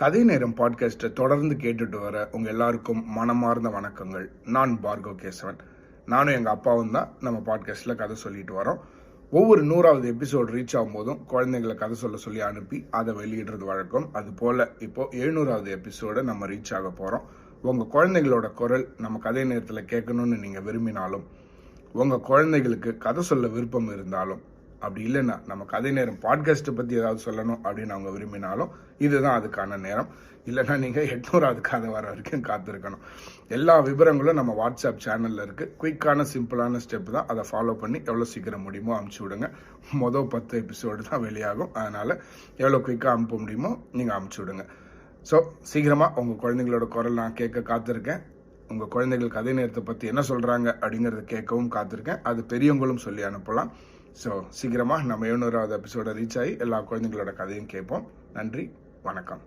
கதை நேரம் பாட்காஸ்ட்டை தொடர்ந்து கேட்டுட்டு வர உங்கள் எல்லாருக்கும் மனமார்ந்த வணக்கங்கள். நான் பார்கோ கேசவன். நானும் எங்கள் அப்பாவும் தான் நம்ம பாட்காஸ்ட்டில் கதை சொல்லிட்டு வரோம். ஒவ்வொரு நூறாவது எபிசோடு ரீச் ஆகும்போதும் குழந்தைங்களை கதை சொல்ல சொல்லி அனுப்பி அதை வெளியிடுறது வழக்கம். அது போல் இப்போ எழுநூறாவது எபிசோடை நம்ம ரீச் ஆக போகிறோம் உங்கள் குழந்தைகளோட குரல் நம்ம கதை நேரத்தில் கேட்கணும்னு நீங்கள் விரும்பினாலும் உங்கள் குழந்தைகளுக்கு கதை சொல்ல விருப்பம் இருந்தாலும் அப்படி இல்லைன்னா நம்ம கதை நேரம் பாட்காஸ்ட்டை பற்றி ஏதாவது சொல்லணும் அப்படின்னு அவங்க விரும்பினாலும் இதுதான் அதுக்கான நேரம். இல்லைன்னா நீங்கள் எட்நூறாவது கதை வர வரைக்கும் காத்திருக்கணும். எல்லா விவரங்களும் நம்ம வாட்ஸ்அப் சேனலில் இருக்குது குயிக்கான சிம்பிளான ஸ்டெப் தான். அதை ஃபாலோ பண்ணி எவ்வளோ சீக்கிரம் முடியுமோ அமுச்சு விடுங்க. மொதல் பத்து எபிசோடு தான் வெளியாகும். அதனால் எவ்வளோ குயிக்காக அனுப்ப முடியுமோ நீங்கள் அமுச்சு விடுங்க. ஸோ சீக்கிரமாக உங்கள் குழந்தைங்களோட குரல் நான் கேட்க காத்திருக்கேன். உங்கள் குழந்தைகள் கதை நேரத்தை பற்றி என்ன சொல்கிறாங்க அப்படிங்கிறத கேட்கவும் காத்திருக்கேன். அது பெரியவங்களும் சொல்லி அனுப்பலாம். ஸோ சீக்கிரமாக நம்ம எழுநூறாவது எபிசோட ரீச் ஆகி எல்லா குழந்தைங்களோட கதையும் கேட்போம். நன்றி வணக்கம்.